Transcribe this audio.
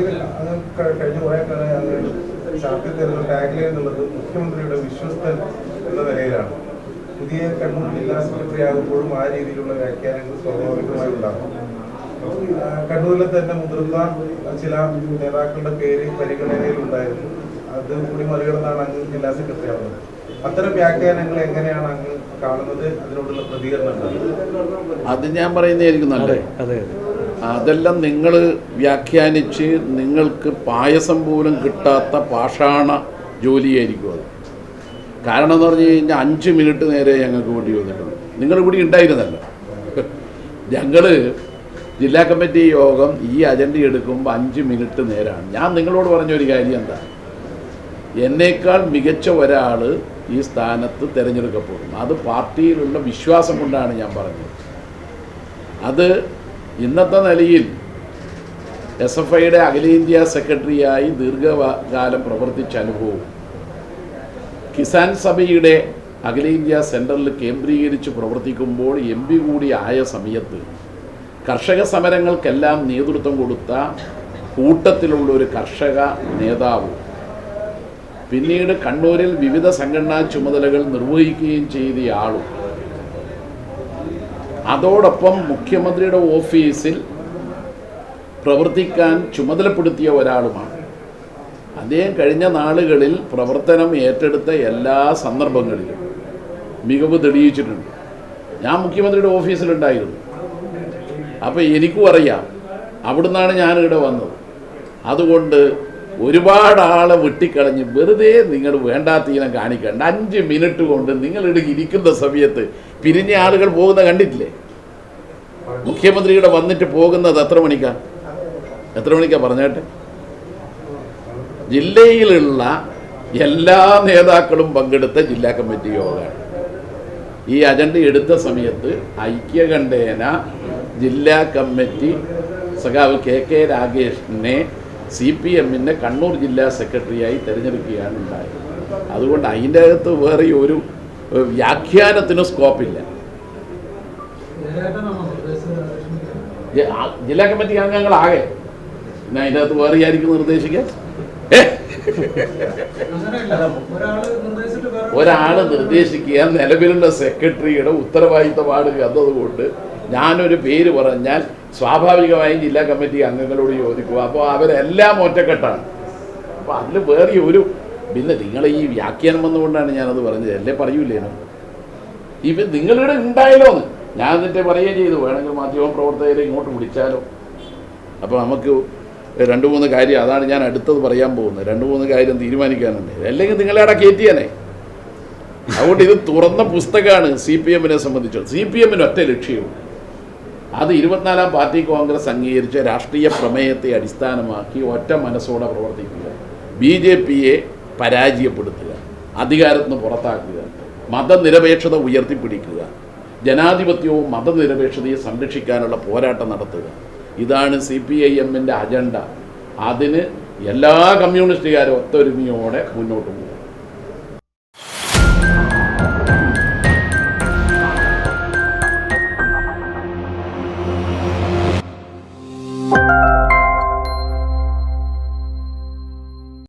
അങ്ങനെ അത് കഴിഞ്ഞ കുറെ കാലം അത് ചാർട്ടിൽ തരുന്ന ടാഗ്ലൈൻ എന്നുള്ളത് മുഖ്യമന്ത്രിയുടെ വിശ്വസ്തൻ എന്ന നിലയിലാണ്. പുതിയ കണ്ണൂർ ജില്ലാ സെക്രട്ടറി ആകുമ്പോഴും ആ രീതിയിലുള്ള വ്യാഖ്യാനങ്ങൾ സ്വാഭാവികമായി ഉണ്ടാകും. കണ്ണൂരിലെ തന്നെ മുതിർന്ന ചില നേതാക്കളുടെ പേര് പരിഗണനയിലുണ്ടായിരുന്നു അത് കൂടി മറികടന്നാണ് അങ്ങ് ജില്ലാ സെക്രട്ടറി ആവുന്നത്. അത്തരം വ്യാഖ്യാനങ്ങൾ എങ്ങനെയാണ് അങ്ങ് കാണുന്നത്? അതിനോടുള്ള പ്രതികരണം അത് ഞാൻ പറയുന്നതായിരിക്കും നല്ലത്. അതെ അതെ. അതെല്ലാം നിങ്ങൾ വ്യാഖ്യാനിച്ച് നിങ്ങൾക്ക് പായസം പോലും കിട്ടാത്ത പാഷാണ ജോലിയായിരിക്കും അത്. കാരണം എന്ന് പറഞ്ഞു കഴിഞ്ഞാൽ അഞ്ച് മിനിറ്റ് നേരെ ഞങ്ങൾക്ക് വേണ്ടി വന്നിട്ടുണ്ട്. നിങ്ങൾ ഇവിടെ ഉണ്ടായിരുന്നല്ലോ. ഞങ്ങൾ ജില്ലാ കമ്മിറ്റി യോഗം ഈ അജണ്ട എടുക്കുമ്പോൾ അഞ്ച് മിനിറ്റ് നേരാണ്. ഞാൻ നിങ്ങളോട് പറഞ്ഞ ഒരു കാര്യം എന്താ? എന്നേക്കാൾ മികച്ച ഒരാൾ ഈ സ്ഥാനത്ത് തിരഞ്ഞെടുക്കപ്പെടും അത് പാർട്ടിയിലുള്ള വിശ്വാസം കൊണ്ടാണ് ഞാൻ പറഞ്ഞത്. അത് ഇന്നത്തെ നിലയിൽ എസ് എഫ് ഐയുടെ അഖിലേന്ത്യാ സെക്രട്ടറിയായി ദീർഘകാലം പ്രവർത്തിച്ച അനുഭവവും കിസാൻ സഭയുടെ അഖിലേന്ത്യാ സെന്ററിൽ കേന്ദ്രീകരിച്ച് പ്രവർത്തിക്കുമ്പോൾ എം പി കൂടി ആയ സമയത്ത് കർഷക സമരങ്ങൾക്കെല്ലാം നേതൃത്വം കൊടുത്ത കൂട്ടത്തിലുള്ള ഒരു കർഷക നേതാവ് പിന്നീട് കണ്ണൂരിൽ വിവിധ സംഘടനാ ചുമതലകൾ നിർവഹിക്കുകയും ചെയ്ത ആളും അതോടൊപ്പം മുഖ്യമന്ത്രിയുടെ ഓഫീസിൽ പ്രവർത്തിക്കാൻ ചുമതലപ്പെടുത്തിയ ഒരാളുമാണ്. അദ്ദേഹം കഴിഞ്ഞ നാളുകളിൽ പ്രവർത്തനം ഏറ്റെടുത്ത എല്ലാ സന്ദർഭങ്ങളിലും മികവ് തെളിയിച്ചിട്ടുണ്ട്. ഞാൻ മുഖ്യമന്ത്രിയുടെ ഓഫീസിലുണ്ടായിരുന്നു. അപ്പോൾ എനിക്കും അറിയാം. അവിടുന്നാണ് ഞാൻ വന്നത്. അതുകൊണ്ട് ഒരുപാട് ആളെ വെട്ടിക്കളഞ്ഞ് വെറുതെ നിങ്ങൾ വേണ്ടാത്തീനം കാണിക്കണ്ട. അഞ്ച് മിനിറ്റ് കൊണ്ട് നിങ്ങളിവിടെ ഇരിക്കുന്ന സമയത്ത് പിരിഞ്ഞ ആളുകൾ പോകുന്ന കണ്ടിട്ടില്ലേ? മുഖ്യമന്ത്രിയുടെ വന്നിട്ട് പോകുന്നത് എത്ര മണിക്കാ? എത്ര മണിക്കാ പറഞ്ഞേട്ടെ? ജില്ലയിലുള്ള എല്ലാ നേതാക്കളും പങ്കെടുത്ത ജില്ലാ കമ്മിറ്റി യോഗമാണ് ഈ അജണ്ട എടുത്ത സമയത്ത് ഐക്യകണ്ഠേന ജില്ലാ കമ്മിറ്റി സഖാവ് കെ കെ രാഗേഷിനെ സി പി എമ്മിന്റെ കണ്ണൂർ ജില്ലാ സെക്രട്ടറിയായി തിരഞ്ഞെടുക്കുകയാണ് ഉണ്ടായത്. അതുകൊണ്ട് അതിന്റെ അകത്ത് വേറെ ഒരു വ്യാഖ്യാനത്തിനും സ്കോപ്പില്ല. ജില്ലാ കമ്മിറ്റി അംഗങ്ങളാകെ പിന്നെ അതിന്റെ അകത്ത് വേറെ ആയിരിക്കും നിർദ്ദേശിക്കാൻ? ഒരാൾ നിർദ്ദേശിക്കുക നിലവിലുള്ള സെക്രട്ടറിയുടെ ഉത്തരവാദിത്തമാണ് എന്നതുകൊണ്ട് ഞാനൊരു പേര് പറഞ്ഞാൽ സ്വാഭാവികമായും ജില്ലാ കമ്മിറ്റി അംഗങ്ങളോട് ചോദിക്കുക അപ്പോൾ അവരെല്ലാം ഒറ്റക്കെട്ടാണ്. അപ്പോൾ അതിൽ വേറെ ഒരു പിന്നെ നിങ്ങൾ ഈ വ്യാഖ്യാനം വന്നുകൊണ്ടാണ് ഞാനത് പറഞ്ഞത്. അല്ലേ പറയൂലേനോ ഇവ നിങ്ങളിവിടെ ഉണ്ടായാലോ ഞാൻ എന്നിട്ട് പറയുകയും ചെയ്തു. വേണമെങ്കിൽ മാധ്യമ പ്രവർത്തകരെ ഇങ്ങോട്ട് വിളിച്ചാലോ. അപ്പോൾ നമുക്ക് രണ്ട് മൂന്ന് കാര്യം അതാണ് ഞാൻ അടുത്തത് പറയാൻ പോകുന്നത്. രണ്ട് മൂന്ന് കാര്യം തീരുമാനിക്കാനുണ്ട്. അല്ലെങ്കിൽ നിങ്ങളെ അവിടെ കയറ്റിയാനേ അതുകൊണ്ട് ഇത് തുറന്ന പുസ്തകമാണ് സി പി എമ്മിനെ സംബന്ധിച്ച് സി പി എമ്മിന് ഒറ്റ ലക്ഷ്യവും അത് ഇരുപത്തിനാലാം പാർട്ടി കോൺഗ്രസ് അംഗീകരിച്ച രാഷ്ട്രീയ പ്രമേയത്തെ അടിസ്ഥാനമാക്കി ഒറ്റ മനസ്സോടെ പ്രവർത്തിക്കുക. ബി ജെ പിയെ പരാജയപ്പെടുത്തുക. അധികാരത്തിൽ നിന്ന് പുറത്താക്കുക. മതനിരപേക്ഷത ഉയർത്തിപ്പിടിക്കുക. ജനാധിപത്യവും മതനിരപേക്ഷതയും സംരക്ഷിക്കാനുള്ള പോരാട്ടം നടത്തുക. ഇതാണ് സി പി ഐ എമ്മിന്റെ അജണ്ട. അതിന് എല്ലാ കമ്മ്യൂണിസ്റ്റുകാരും ഒത്തൊരുമയോടെ മുന്നോട്ട് പോകും